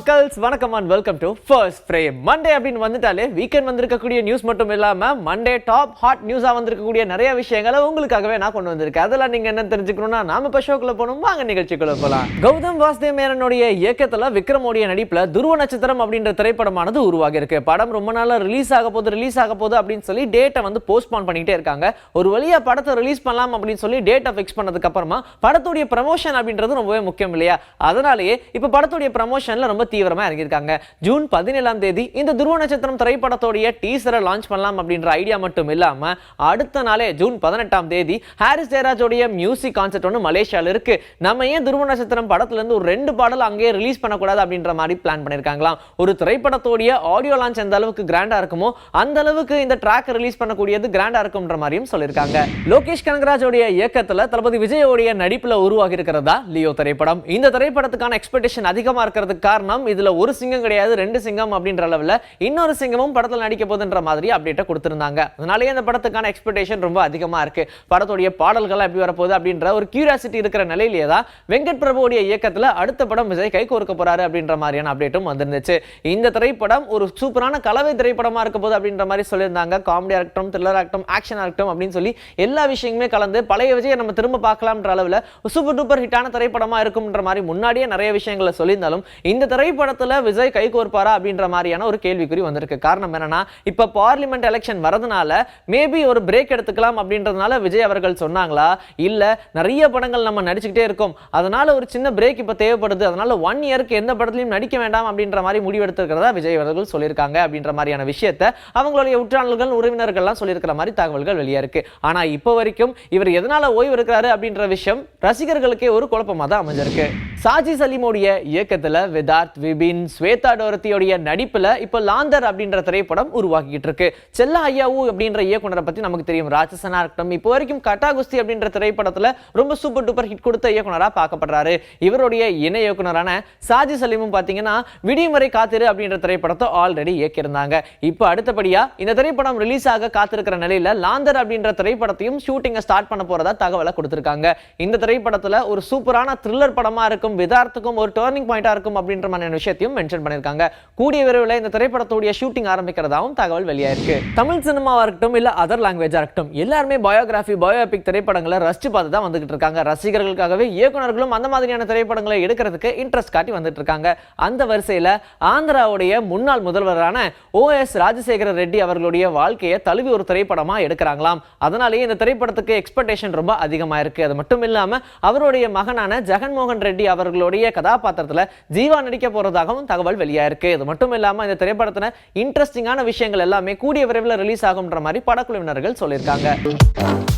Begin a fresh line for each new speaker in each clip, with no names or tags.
மக்கள்ஸ் வணக்கம் and welcome to first frame Monday அப்படின்னு வந்துட்டாலே வீக்கெண்ட் வந்திருக்கக்கூடிய நியூஸ் மட்டும் இல்லாம மண்டே டாப் ஹாட் நியூஸா வந்திருக்கக்கூடிய நிறைய விஷயங்களை உங்களுக்காகவே நான் கொண்டு வந்திருக்கேன். அதெல்லாம் நீங்க என்ன தெரிஞ்சுக்கணும்னா நாம இப்போ ஷோக்குள்ள போகணும். வாங்க நிகழ்ச்சிக்குள்ள போகலாம் கௌதம் வாசுதேவ் மேனனுடைய இயக்கத்துல விக்ரமோடைய நடிப்பில் துருவ நட்சத்திரம் அப்படின்ற திரைப்படமானது உருவாகி இருக்கு. படம் ரொம்ப நாளா ரிலீஸ் ஆக போது ரிலீஸ் ஆக போது அப்படின்னு சொல்லி டேட்டை வந்து போஸ்ட்பான் பண்ணிக்கிட்டே இருக்காங்க. ஒரு வழியா படத்தை ரிலீஸ் பண்ணலாம் அப்படின்னு சொல்லி டேட்டை ஃபிக்ஸ் பண்ணதுக்கு அப்புறமா படத்துடைய ப்ரமோஷன் அப்படின்றது ரொம்பவே முக்கியம் இல்லையா? அதனாலேயே இப்ப படத்துடைய ப்ரமோஷனில் ரொம்ப தீவிரமா இறங்கியிருக்காங்க. ஜூன் பதினேழாம் தேதி இந்த துருவ நட்சத்திரம் திரைப்படத்தோடைய டீசரை லான்ச் பண்ணலாம் அப்படின்ற ஐடியா மட்டும் இல்லாம அடுத்த நாளே ஜூன் பதினெட்டாம் தேதி ஹாரிஸ் ஜெயராஜோடைய மியூசிக் கான்செர்ட் ஒன்று மலேசியாவில் இருக்கு. நம்ம ஏன் துருவ நட்சத்திரம் படத்துல இருந்து ஒரு ரெண்டு பாடல் அங்கேயே ரிலீஸ் பண்ணக்கூடாது அப்படின்ற மாதிரி பிளான் பண்ணியிருக்காங்களாம். ஒரு திரைப்படத்தோடைய ஆடியோ லான்ச் எந்த அளவுக்கு கிராண்டாக இருக்குமோ அந்த அளவுக்கு இந்த ட்ராக் ரிலீஸ் பண்ணக்கூடியது கிராண்டாக இருக்கும்ன்ற மாதிரியும் சொல்லியிருக்காங்க. லோகேஷ் கனகராஜோடைய இயக்கத்தில் தளபதி விஜயோடைய நடிப்பில் உருவாகி இருக்கிறதா லியோ திரைப்படம். இந்த திரைப்படத்துக்கான எக்ஸ்பெக்டேஷன் அதிகமா இருக்கிறதுக்கு காரணம் இதுல ஒரு சிங்கம் கிடையாது ரெண்டு சிங்கம் அப்படின்ற அளவுல இன்னொரு சிங்கமும் படத்துல நடிக்க போதுன்ற மாதிரி அப்டேட்டை கொடுத்திருந்தாங்க. அதனாலேயே இந்த படத்துக்கான எக்ஸ்பெக்டேஷன் ரொம்ப அதிகமா இருக்கு. படத்துடைய பாடல்கள் எப்படி வரப்போகுது அப்படின்ற ஒரு கியூரியாசிட்டி இருக்கிற நிலையிலேயே தான் வெங்கட் பிரபுடைய இயக்கத்தில் அடுத்த படம் விஜய் கை கோர்க்க போறாரு அப்படின்ற மாதிரியான அப்டேட்டும் வந்திருந்துச்சு. இந்த திரைப்படம் ஒரு சூப்பரான கலவை திரைப்படமா இருக்க போது அப்படின்ற மாதிரி சொல்லியிருந்தாங்க. காமெடி ஆகட்டும் த்ரில்லர் ஆகட்டும் ஆக்ஷன் ஆகட்டும் அப்படின்னு சொல்லி எல்லா விஷயங்களுமே கலந்து பழைய விஜயை நம்ம திரும்ப பார்க்கலாம்ன்ற அளவுல சூப்பர் டூப்பர் ஹிட்டான திரைப்படமா இருக்கும்ன்ற மாதிரி முன்னாடியே நிறைய விஷயங்களை சொல்லியிருந்தாலும் இந்த திரைப்படத்தில் விஜய் கை கோர்ப்பாரா அப்படின்ற மாதிரியான ஒரு கேள்விக்குறி வந்திருக்கு. காரணம் என்னன்னா இப்ப பார்லிமெண்ட் எலெக்ஷன் வரதுனால மேபி ஒரு பிரேக் எடுத்துக்கலாம் அப்படின்றதுனால விஜய் அவர்கள் சொன்னாங்களா? இல்ல நிறைய படங்கள் நம்ம நடிச்சுக்கிட்டே இருக்கோம். அதனால ஒரு சின்ன பிரேக் இப்ப தேவைப்படுது. அதனால ஒன் இயருக்கு எந்த படத்துலையும் நடிக்க வேண்டாம் அப்படின்ற மாதிரி முடிவெடுத்திருக்கிறதா விஜய் அவர்கள் சொல்லியிருக்காங்க அப்படின்ற மாதிரியான விஷயத்தை அவங்களுடைய உற்றாளர்கள் உறவினர்கள்லாம் சொல்லியிருக்கிற மாதிரி தகவல்கள் வெளியே இருக்கு. ஆனா இப்போ வரைக்கும் இவர் எதனால ஓய்வு இருக்கிறாரு அப்படின்ற விஷயம் ரசிகர்களுக்கே ஒரு குழப்பமா தான் அமைஞ்சிருக்கு. சாஜி சலீமோடைய இயக்கத்துல விதார்த் விபின் ஸ்வேதா டோரத்தியோடைய நடிப்புல இப்போ லாந்தர் அப்படின்ற திரைப்படம் உருவாக்கிட்டு இருக்கு செல்ல ஐயாவு அப்படின்ற இயக்குனரை பத்தி நமக்கு தெரியும். ராட்சசனா இருக்கட்டும் இப்போ வரைக்கும் கட்டா குஸ்தி அப்படின்ற திரைப்படத்துல ரொம்ப சூப்பர் டூப்பர் ஹிட் கொடுத்த இயக்குனரா பார்க்கப்படுறாரு. இவருடைய இணை இயக்குனரான சாஜி சலீமும் பாத்தீங்கன்னா விடிமுறை காத்திரு அப்படின்ற திரைப்படத்தை ஆல்ரெடி இயக்கியிருந்தாங்க. இப்போ அடுத்தபடியா இந்த திரைப்படம் ரிலீஸ் ஆக காத்திருக்கிற நிலையில லாந்தர் அப்படின்ற திரைப்படத்தையும் ஷூட்டிங்கை ஸ்டார்ட் பண்ண போறதா தகவலை கொடுத்துருக்காங்க. இந்த திரைப்படத்துல ஒரு சூப்பரான த்ரில்லர் படமா இருக்கும் விதார்த்துக்கும் ஒரு டேர்னிங் பாயிண்டா இருக்கும் அப்படின்ற மாதிரியான விஷயத்தையும் மென்ஷன் பண்ணியிருக்காங்க. கூடிய விரைவில் இந்த திரைப்படத்துடைய ஷூட்டிங் ஆரம்பிக்கிறதாகவும் தகவல் வெளியாயிருக்கு. தமிழ் சினிமாவாக இருக்கட்டும் இல்லை அதர் லாங்குவேஜாக இருக்கட்டும் எல்லாருமே பயோகிராஃபி பயோபிக் திரைப்படங்களை ரசிச்சு பார்த்து தான் வந்துகிட்டு இருக்காங்க. ரசிகர்களுக்காகவே இயக்குநர்களும் அந்த மாதிரியான திரைப்படங்களை எடுக்கிறதுக்கு இன்ட்ரெஸ்ட் காட்டி வந்துட்டு இருக்காங்க. அந்த வரிசையில் ஆந்திராவுடைய முன்னாள் முதல்வரான ஓ எஸ் ராஜசேகர ரெட்டி அவர்களுடைய வாழ்க்கையை தழுவி ஒரு திரைப்படமாக எடுக்கிறாங்களாம். அதனாலேயே இந்த திரைப்படத்துக்கு எக்ஸ்பெக்டேஷன் ரொம்ப அதிகமாக இருக்குது அது மட்டும் இல்லாமல் அவருடைய மகனான ஜெகன்மோகன் ரெட்டி அவர்களுடைய கதாபாத்திரத்தில் ஜீவா நடிக்க போகிறதாகவும் தகவல் வெளியாயிருக்கு. இது மட்டும் இல்லாமல் இந்த திரைப்படத்துல இன்ட்ரெஸ்டிங்கான விஷயங்கள் எல்லாமே கூடிய விரைவில் ரிலீஸ் ஆகும்ன்ற மாதிரி படக்குழுவினர்கள் சொல்லியிருக்காங்க.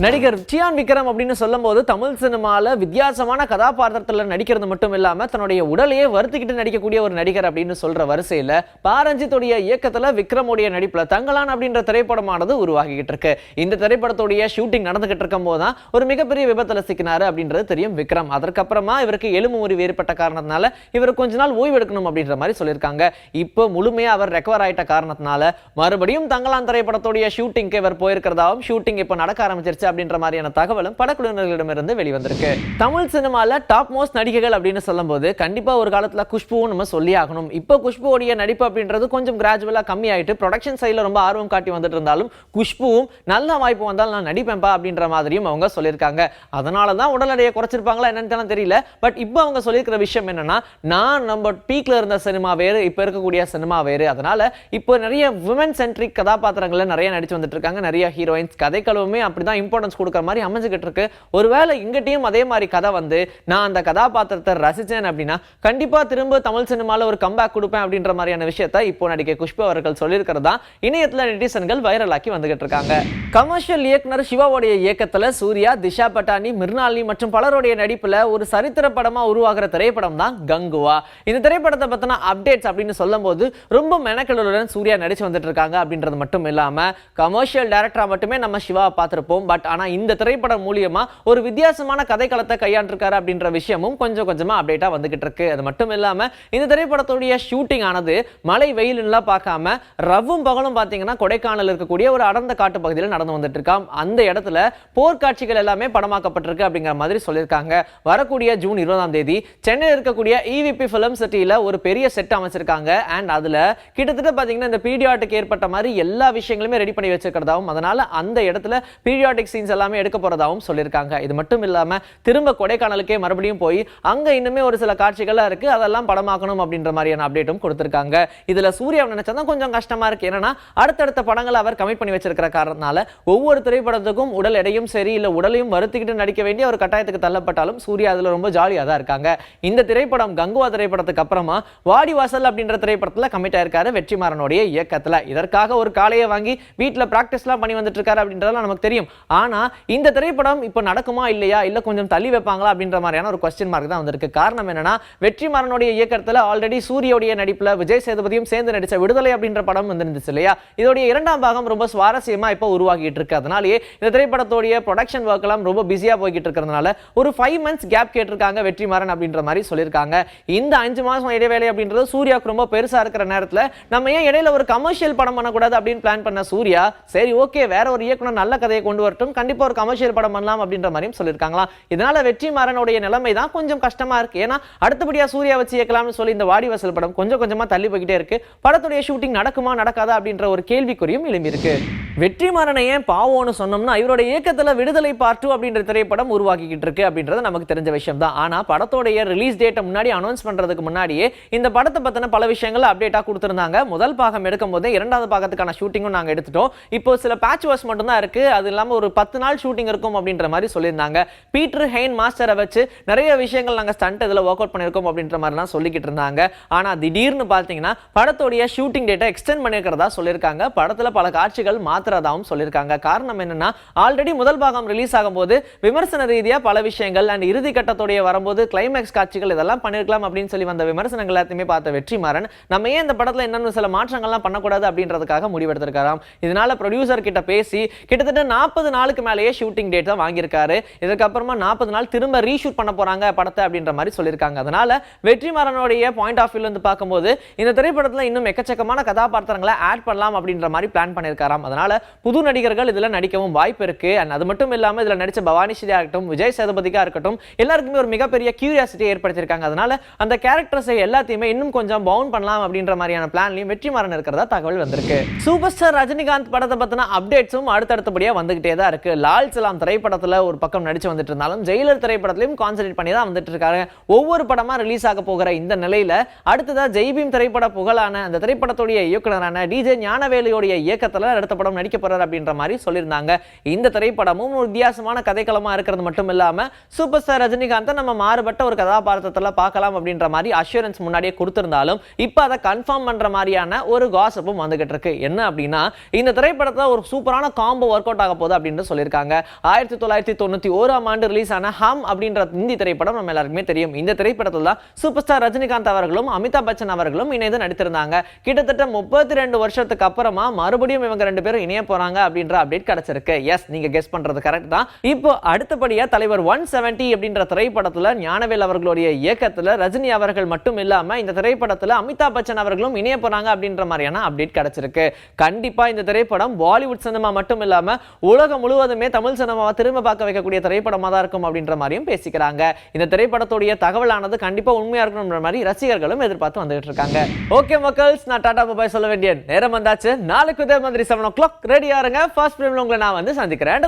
நடிகர் சியான் விக்ரம் அப்படின்னு சொல்லும்போது தமிழ் சினிமாவில் வித்தியாசமான கதாபாத்திரத்தில் நடிக்கிறது மட்டும் இல்லாமல் தன்னுடைய உடலையே வருத்திக்கிட்டு நடிக்கக்கூடிய ஒரு நடிகர் அப்படின்னு சொல்கிற வரிசையில் பாரஞ்சித்துடைய இயக்கத்தில் விக்ரமுடைய நடிப்பில் தங்கலான் அப்படின்ற திரைப்படமானது உருவாகிக்கிட்டு இருக்கு. இந்த திரைப்படத்துடைய ஷூட்டிங் நடந்துகிட்டு இருக்கும் போது தான் ஒரு மிகப்பெரிய விபத்தில் சிக்கினார் அப்படின்றது தெரியும். விக்ரம் அதற்கப்புறமா இவருக்கு எலும்பு முறிவு ஏற்பட்ட காரணத்தினால இவர் கொஞ்ச நாள் ஓய்வு எடுக்கணும் அப்படின்ற மாதிரி சொல்லியிருக்காங்க. இப்போ முழுமையா அவர் ரெக்கவர் ஆயிட்ட காரணத்தினால மறுபடியும் தங்கலான் திரைப்படத்துடைய ஷூட்டிங்க்கு இவர் போயிருக்கிறதாவும் ஷூட்டிங் இப்போ நடக்க ஆரம்பிச்சிருச்சு அப்படின்ற மாதிரியான தகவலும் படக்குழுவினர்களிடமிருந்து வெளிவந்திருக்கு. தமிழ் சினிமால டாப் மோஸ்ட் நடிகைகள் அப்படின்னு சொல்லும்போது கண்டிப்பா ஒரு காலத்தில் குஷ்புவும் நம்ம சொல்லி ஆகணும். இப்போ குஷ்புவோடைய நடிப்பு அப்படின்றது கொஞ்சம் கிராஜுவலா கம்மி ஆகிட்டு ப்ரொடக்ஷன் சைடில் ரொம்ப ஆர்வம் காட்டி வந்துட்டு இருந்தாலும் குஷ்புவும் நல்ல வாய்ப்பு வந்தால் நான் நடிப்பேன்பா அப்படின்ற மாதிரியும் அவங்க சொல்லியிருக்காங்க. அதனால தான் உடல் எடையை குறைச்சிருப்பாங்களா என்னன்னு தெரியல. பட் இப்போ அவங்க சொல்லியிருக்கிற விஷயம் என்னன்னா நான் நம்ம பீக்கில் இருந்த சினிமா வேறு இப்போ இருக்கக்கூடிய சினிமா வேறு. அதனால இப்போ நிறைய விமன் சென்ட்ரிக் கதாபாத்திரங்களை நிறைய நடிச்சு வந்துட்டு இருக்காங்க நிறைய ஹீரோயின்ஸ் கதைக்களவுமே அப்படிதான் இம்பார்ட்டன்ஸ் கொடுக்குற மாதிரி அமைஞ்சுக்கிட்டு இருக்கு. ஒருவேளை இங்கிட்டையும் அதே மாதிரி கதை வந்து நான் அந்த கதாபாத்திரத்தை ரசித்தேன் அப்படின்னா கண்டிப்பா திரும்ப தமிழ் சினிமாவில் ஒரு கம்பேக் கொடுப்பேன் அப்படின்ற மாதிரியான விஷயத்தை இப்போ நடிகை குஷ்பு அவர்கள் சொல்லியிருக்கிறதா இணையத்துல நெட்டிசன்கள் வைரலாக்கி வந்துகிட்டு இருக்காங்க. கமர்ஷியல் இயக்குனர் சிவாவுடைய இயக்கத்தில் சூர்யா திஷா பட்டானி மிர்னாலினி மற்றும் பலருடைய நடிப்புல ஒரு சரித்திர படமா உருவாகிற திரைப்படம் தான் கங்குவா. இந்த திரைப்படம் திரைப்படத்தை பற்றின அப்டேட்ஸ் அப்படின்னு சொல்லும்போது ரொம்ப மெனக்கெடுடன் சூர்யா நடிச்சு வந்துட்டு இருக்காங்க அப்படின்றது மட்டும் இல்லாம கமர்ஷியல் டைரக்டரா மட்டுமே நம்ம சிவாவை பார்த்துருப்போம். பட் ஆனா இந்த திரைப்படம் மூலியமா ஒரு வித்தியாசமான கதைக்களத்தை கையாண்டிருக்காரு அப்படின்ற விஷயமும் கொஞ்சம் கொஞ்சமா அப்டேட்டா வந்துகிட்டு இருக்கு அது மட்டும் இல்லாமல் இந்த திரைப்படத்துடைய ஷூட்டிங் ஆனது மழை வெயிலுலாம் பார்க்காம ரவும் பகலும் பார்த்தீங்கன்னா கொடைக்கானல் இருக்கக்கூடிய ஒரு அடர்ந்த காட்டு பகுதியில் நடந்து வந்துட்டு இருக்காம் அந்த இடத்துல போர்க்காட்சிகள் எல்லாமே படமாக்கப்பட்டிருக்கு அப்படிங்கிற மாதிரி சொல்லியிருக்காங்க. வரக்கூடிய ஜூன் இருபதாம் தேதி சென்னையில் இருக்கக்கூடிய இவிபி ஃபிலிம் சிட்டியில் ஒரு பெரிய செட் அமைச்சிருக்காங்க. அண்ட் அதுல கிட்டத்தட்ட பாத்தீங்கன்னா இந்த பீடியாட்டிக் ஏற்பட்ட மாதிரி எல்லா விஷயங்களுமே ரெடி பண்ணி வச்சிருக்கிறதாவும் அதனால் அந்த இடத்துல பீடியாட்டிக் சீன்ஸ் எல்லாமே எடுக்க போறதாவும் சொல்லியிருக்காங்க இது மட்டும் இல்லாம திரும்ப கொடைக்கானலுக்கே மறுபடியும் போய் அங்க இன்னுமே ஒரு சில காட்சிகளாக இருக்குது அதெல்லாம் படமாக்கணும் அப்படின்ற மாதிரியான அப்டேட்டும் கொடுத்திருக்காங்க. இதுல சூர்யா நினச்சா தான் கொஞ்சம் கஷ்டமா இருக்கு. என்னன்னா அடுத்தடுத்த படங்களை அவர் கமிட் பண்ணி வச்சிருக்கிற காரணத்தினால ஒவ்வொரு திரைப்படத்துக்கும் உடல் எடையும் சரி இல்லை உடலையும் வருத்திக்கிட்டு நடிக்க வேண்டிய ஒரு கட்டாயத்துக்கு தள்ளப்பட்டாலும் சூர்யா அதுல ரொம்ப ஜாலியாக தான் இருக்காங்க. இந்த திரைப்படம் கங்குவா திரைப்படத்துக்கு அப்புறம் அதுக்கப்புறமா வாடி வாசல் அப்படின்ற திரைப்படத்தில் கமிட் ஆயிருக்காரு வெற்றிமாறனுடைய இயக்கத்தில். இதற்காக ஒரு காலையை வாங்கி வீட்டில் ப்ராக்டிஸ்லாம் பண்ணி வந்துட்டு இருக்காரு அப்படின்றதெல்லாம் நமக்கு தெரியும். ஆனால் இந்த திரைப்படம் இப்போ நடக்குமா இல்லையா? இல்லை கொஞ்சம் தள்ளி வைப்பாங்களா அப்படின்ற மாதிரியான ஒரு கொஸ்டின் மார்க் தான் வந்திருக்கு. காரணம் என்னன்னா வெற்றிமாறனுடைய இயக்கத்தில் ஆல்ரெடி சூரியோடைய நடிப்பில் விஜய் சேதுபதியும் சேர்ந்து நடித்த விடுதலை அப்படின்ற படம் வந்துருந்துச்சு இல்லையா? இதோடைய இரண்டாம் பாகம் ரொம்ப சுவாரஸ்யமாக இப்போ உருவாகிட்டு இருக்கு. அதனாலேயே இந்த திரைப்படத்தோடைய ப்ரொடக்ஷன் ஒர்க் எல்லாம் ரொம்ப பிஸியாக போய்கிட்டு இருக்கிறதுனால ஒரு ஃபைவ் மந்த்ஸ் கேப் கேட்டிருக்காங்க வெற்றிமாறன் அப்படின்ற மாதிரி சொல்லியிருக்காங்க. இந்த அஞ்சு மாதம் மாசம் இடைவேளை அப்படின்றது சூர்யாவுக்கு ரொம்ப பெருசா இருக்கிற நேரத்துல நம்ம ஏன் இடையில ஒரு கமர்ஷியல் படம் பண்ணக்கூடாது அப்படின்னு பிளான் பண்ண சூர்யா சரி ஓகே வேற ஒரு இயக்குனர் நல்ல கதையை கொண்டு வரட்டும் கண்டிப்பா ஒரு கமர்ஷியல் படம் பண்ணலாம் அப்படின்ற மாதிரியும் சொல்லியிருக்காங்களா இதனால வெற்றிமாறனுடைய நிலைமை தான் கொஞ்சம் கஷ்டமா இருக்கு. ஏன்னா அடுத்தபடியா சூர்யா வச்சு இயக்கலாம்னு சொல்லி இந்த வாடிவாசல் படம் கொஞ்சம் கொஞ்சமா தள்ளி போய்கிட்டே இருக்கு. படத்துடைய ஷூட்டிங் நடக்குமா நடக்காதா அப்படின்ற ஒரு கேள்விக்குறியும் எழும்பியிருக்கு. வெற்றிமாறனை ஏன் பாவோன்னு சொன்னோம்னா இவருடைய இயக்கத்துல விடுதலை பார்ட் அப்படின்ற திரைப்படம் உருவாக்கிக்கிட்டு இருக்கு அப்படின்றது நமக்கு தெரிஞ்ச விஷயம் தான் ஆனா படத்தோடைய ரிலீஸ் டேட்டை முன்னாடி அனௌன்ஸ் பண்றதுக்கு முன்னாடியே இந்த படத்தை பத்தின பல விஷயங்கள் அப்டேட்டா கொடுத்திருந்தாங்க. முதல் பாகம் எடுக்கும் போதே இரண்டாவது பாகத்துக்கான ஷூட்டிங்கும் நாங்க எடுத்துட்டோம். இப்போ சில பேட்ச் வாஷ் மட்டும் தான் இருக்கு. அது இல்லாம ஒரு பத்து நாள் ஷூட்டிங் இருக்கும் அப்படின்ற மாதிரி சொல்லியிருந்தாங்க. பீட்டர் ஹெயின் மாஸ்டரை வச்சு நிறைய விஷயங்கள் நாங்க ஸ்டண்ட் இதுல ஒர்க் அவுட் பண்ணிருக்கோம் அப்படின்ற மாதிரிலாம் சொல்லிக்கிட்டு இருந்தாங்க. ஆனா திடீர்னு பாத்தீங்கன்னா படத்தோடைய ஷூட்டிங் டேட்டை எக்ஸ்டெண்ட் பண்ணிருக்கிறதா சொல்லியிருக்காங்க. படத்துல பல காட்சிகள் மாத்துறதாவும் சொல்லியிருக்காங்க. காரணம் என்னன்னா ஆல்ரெடி முதல் பாகம் ரிலீஸ் ஆகும்போது விமர்சன ரீதியா பல விஷயங்கள் அண்ட் இறுதி கட்டத்தோடைய வரும்போது கிளைமேக்ஸ் காட்சிகள் இதெல்லாம் பண்ணிருக்கலாம் அப்படின்னு சொல்லி வந்த விமர்சனங்கள் எல்லாத்தையுமே பார்த்த வெற்றிமாறன் நம்ம ஏன் இந்த படத்தில் என்னென்ன சில மாற்றங்கள்லாம் பண்ணக்கூடாது அப்படின்றதுக்காக முடிவெடுத்திருக்காராம். இதனால ப்ரொடியூசர் கிட்ட பேசி கிட்டத்தட்ட நாற்பது நாளுக்கு மேலேயே ஷூட்டிங் டேட் தான் வாங்கியிருக்காரு. இதுக்கப்புறமா நாற்பது நாள் திரும்ப ரீஷூட் பண்ண போறாங்க படத்தை அப்படின்ற மாதிரி சொல்லியிருக்காங்க. அதனால வெற்றிமாறனுடைய பாயிண்ட் ஆஃப் வியூல இருந்து பார்க்கும்போது இந்த திரைப்படத்தில் இன்னும் எக்கச்சக்கமான கதாபாத்திரங்களை ஆட் பண்ணலாம் அப்படின்ற மாதிரி பிளான் பண்ணியிருக்காராம். அதனால புது நடிகர்கள் இதில் நடிக்கவும் வாய்ப்பு இருக்கு. அண்ட் அது மட்டும் இல்லாம இதில் நடிச்ச பவானி ஸ்ரீயா இருக்கட்டும் விஜய் சேதுபதிக்கா இருக்கட்டும் எல்லாருக்குமே ஒரு மிகப்பெரிய கியூரியாசிட்டி ஏற்படுத்தியிருக்காங்க. அதனால அந்த கேரக்டர்ஸை எல்லாத்தையுமே இன்னும் கொஞ்சம் பவுன் பண்ணலாம் அப்படின்ற மாதிரியான பிளான்லையும் வெற்றிமாறன் இருக்கிறதா தகவல் வந்திருக்கு. சூப்பர் ஸ்டார் ரஜினிகாந்த் படத்தை பத்தின அப்டேட்ஸும் அடுத்தடுத்தபடியா வந்துகிட்டே தான் இருக்கு. லால் சலாம் திரைப்படத்துல ஒரு பக்கம் நடிச்சு வந்துட்டு இருந்தாலும் ஜெயிலர் திரைப்படத்திலையும் கான்சென்ட்ரேட் பண்ணி தான் வந்துட்டு இருக்காங்க ஒவ்வொரு படமா ரிலீஸ் ஆக போகிற இந்த நிலையில அடுத்ததா ஜெய்பீம் திரைப்பட புகழான அந்த திரைப்படத்துடைய இயக்குனரான டிஜே ஞானவேலியோடைய இயக்கத்துல அடுத்த படம் நடிக்க போறாரு அப்படின்ற மாதிரி சொல்லியிருந்தாங்க. இந்த திரைப்படமும் ஒரு வித்தியாசமான கதைக்களமா இருக்கிறது மட்டும் இல்லாம சூப்பர் ஸ்டார் ரஜினிகாந்தை நம்ம மாறுபட்ட ஒரு கதாபாத்திரத்துல பார்க்கலாம் அப்படின்ற மாதிரி அஷூரன்ஸ் முன்னாடியே கொடுத்துருந்தாலும் இப்போ அதை கன்ஃபார்ம் பண்ணுற மாதிரியான ஒரு காசப்பும் வந்துகிட்டு இருக்கு. என்ன அப்படின்னா இந்த திரைப்படத்தில் ஒரு சூப்பரான காம்போ ஒர்க் அவுட் ஆக போகுது அப்படின்னு சொல்லியிருக்காங்க. ஆயிரத்தி தொள்ளாயிரத்தி தொண்ணூற்றி ஓராம் ஆண்டு ரிலீஸ் ஆன ஹம் அப்படின்ற இந்தி திரைப்படம் நம்ம எல்லாருக்குமே தெரியும். இந்த திரைப்படத்தில் தான் சூப்பர் ஸ்டார் ரஜினிகாந்த் அவர்களும் அமிதாப் பச்சன் அவர்களும் இணைந்து நடித்திருந்தாங்க. கிட்டத்தட்ட முப்பத்தி ரெண்டு வருஷத்துக்கு அப்புறமா மறுபடியும் இவங்க ரெண்டு பேரும் இணைய போறாங்க அப்படின்ற அப்டேட் கிடைச்சிருக்கு. எஸ் நீங்க கெஸ் பண்றது கரெக்ட் தான். இப்போ அடுத்தபடியா தலைவர் ஒன் செவன்டி அப்படின்ற திரைப்படத்தில் ஞானவேல் அவர்களுடைய இயக்கத்தில் ரஜினி அவர்கள் மட்டும் மட்டும் இல்லாம இந்த திரைப்படத்துல அமிதாப் பச்சன் அவர்களும் இணைய போறாங்க அப்படின்ற மாதிரியான அப்டேட் கிடைச்சிருக்கு. கண்டிப்பா இந்த திரைப்படம் பாலிவுட் சினிமா மட்டும் இல்லாம உலகம் முழுவதுமே தமிழ் சினிமாவை திரும்ப பார்க்க வைக்கக்கூடிய திரைப்படமா தான் இருக்கும் அப்படின்ற மாதிரியும் பேசிக்கிறாங்க. இந்த திரைப்படத்துடைய தகவலானது கண்டிப்பா உண்மையா இருக்கணும்ன்ற மாதிரி ரசிகர்களும் எதிர்பார்த்து வந்துகிட்டு இருக்காங்க. ஓகே மக்கள்ஸ் நான் டாடா பாபாய் சொல்ல வேண்டிய நேரம் வந்தாச்சு. நாளைக்கு இதே மாதிரி செவன் ஓ கிளாக் ரெடியா இருங்க. ஃபர்ஸ்ட் ஃபிலிம்ல உங்களை நான் வந்து சந்திக்கிறேன்.